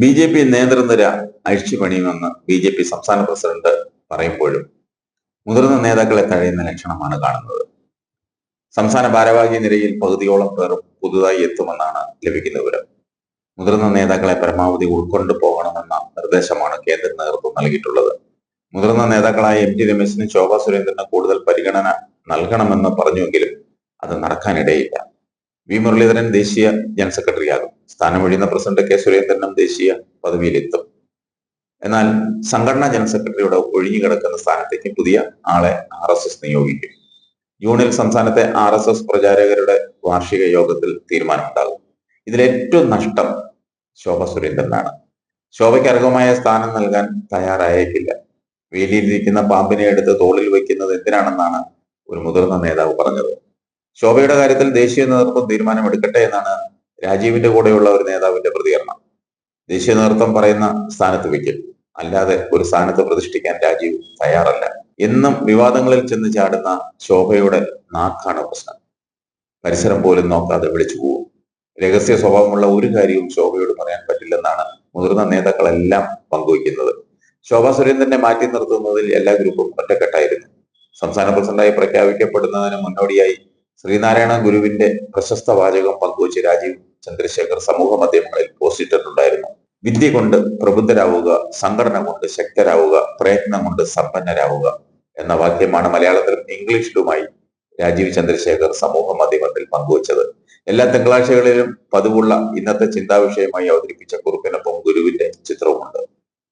B J P നേതൃനിര അഴിച്ചുപണിയുമെന്ന് B J P സംസ്ഥാന പ്രസിഡന്റ് പറയുമ്പോഴും മുതിർന്ന നേതാക്കളെ തഴയുന്ന ലക്ഷണമാണ് കാണുന്നത്. സംസ്ഥാന ഭാരവാഹി നിരയിൽ പകുതിയോളം പേർ പുതുതായി എത്തുമെന്നാണ് ലഭിക്കുന്ന വിവരം. മുതിർന്ന നേതാക്കളെ പരമാവധി ഉൾക്കൊണ്ടു പോകണമെന്ന നിർദ്ദേശമാണ് കേന്ദ്ര നേതൃത്വം നൽകിയിട്ടുള്ളത്. മുതിർന്ന നേതാക്കളായ എം ടി രമേശിനും ശോഭാ സുരേന്ദ്രന് കൂടുതൽ പരിഗണന നൽകണമെന്ന് പറഞ്ഞുവെങ്കിലും അത് നടക്കാനിടയില്ല. വി മുരളീധരൻ ദേശീയ ജനറൽ സെക്രട്ടറിയാകും. സ്ഥാനമൊഴിയുന്ന പ്രസിഡന്റ് കെ സുരേന്ദ്രനും ദേശീയ പദവിയിലെത്തും. എന്നാൽ സംഘടനാ ജനറൽ സെക്രട്ടറിയുടെ ഒഴിഞ്ഞു കിടക്കുന്ന സ്ഥാനത്തേക്ക് പുതിയ ആളെ ആർ എസ് എസ് നിയോഗിക്കും. ജൂണിൽ സംസ്ഥാനത്തെ ആർ എസ് എസ് പ്രചാരകരുടെ വാർഷിക യോഗത്തിൽ തീരുമാനമുണ്ടാകും. ഇതിലേറ്റവും നഷ്ടം ശോഭ സുരേന്ദ്രനാണ്. ശോഭയ്ക്ക് അർഹമായ സ്ഥാനം നൽകാൻ തയ്യാറായേക്കില്ല. വേലിയിലിരിക്കുന്ന പാമ്പിനെ എടുത്ത് തോളിൽ വയ്ക്കുന്നത് എന്തിനാണെന്നാണ് ഒരു മുതിർന്ന നേതാവ് പറഞ്ഞത്. ശോഭയുടെ കാര്യത്തിൽ ദേശീയ നേതൃത്വം തീരുമാനമെടുക്കട്ടെ എന്നാണ് രാജീവിന്റെ കൂടെയുള്ള ഒരു നേതാവിന്റെ പ്രതികരണം. ദേശീയ നേതൃത്വം പറയുന്ന സ്ഥാനത്ത് വയ്ക്കും. അല്ലാതെ ഒരു സ്ഥാനത്ത് പ്രതിഷ്ഠിക്കാൻ രാജീവ് തയ്യാറല്ല. എന്നും വിവാദങ്ങളിൽ ചെന്ന് ചാടുന്ന ശോഭയുടെ നാക്കാണ് പ്രശ്നം. പരിസരം പോലും നോക്കാതെ വിളിച്ചു പോകും രഹസ്യ സ്വഭാവമുള്ള ഒരു കാര്യവും ശോഭയോട് പറയാൻ പറ്റില്ലെന്നാണ് മുതിർന്ന നേതാക്കളെല്ലാം പങ്കുവയ്ക്കുന്നത്. ശോഭാ സുരേന്ദ്രനെ മാറ്റി നിർത്തുന്നതിൽ എല്ലാ ഗ്രൂപ്പും ഒറ്റക്കെട്ടായിരുന്നു. സംസ്ഥാന പ്രസിഡന്റായി പ്രഖ്യാപിക്കപ്പെടുന്നതിന് മുന്നോടിയായി ശ്രീനാരായണ ഗുരുവിന്റെ പ്രശസ്ത വാചകം പങ്കുവച്ച് രാജീവ് ചന്ദ്രശേഖർ സമൂഹ മാധ്യമങ്ങളിൽ പോസ്റ്റ് ഇട്ടിട്ടുണ്ടായിരുന്നു. വിദ്യ കൊണ്ട് പ്രബുദ്ധരാവുക സംഘടന കൊണ്ട് ശക്തരാവുക പ്രയത്നം കൊണ്ട് സമ്പന്നരാവുക എന്ന വാക്യമാണ് മലയാളത്തിലും ഇംഗ്ലീഷിലുമായി രാജീവ് ചന്ദ്രശേഖർ സമൂഹ മാധ്യമത്തിൽ പങ്കുവച്ചത്. എല്ലാ തിങ്കളാഴ്ചകളിലും പതിവുള്ള ഇന്നത്തെ ചിന്താവിഷയമായി അവതരിപ്പിച്ച കുറിപ്പിനൊപ്പം ഗുരുവിന്റെ ചിത്രവുമുണ്ട്.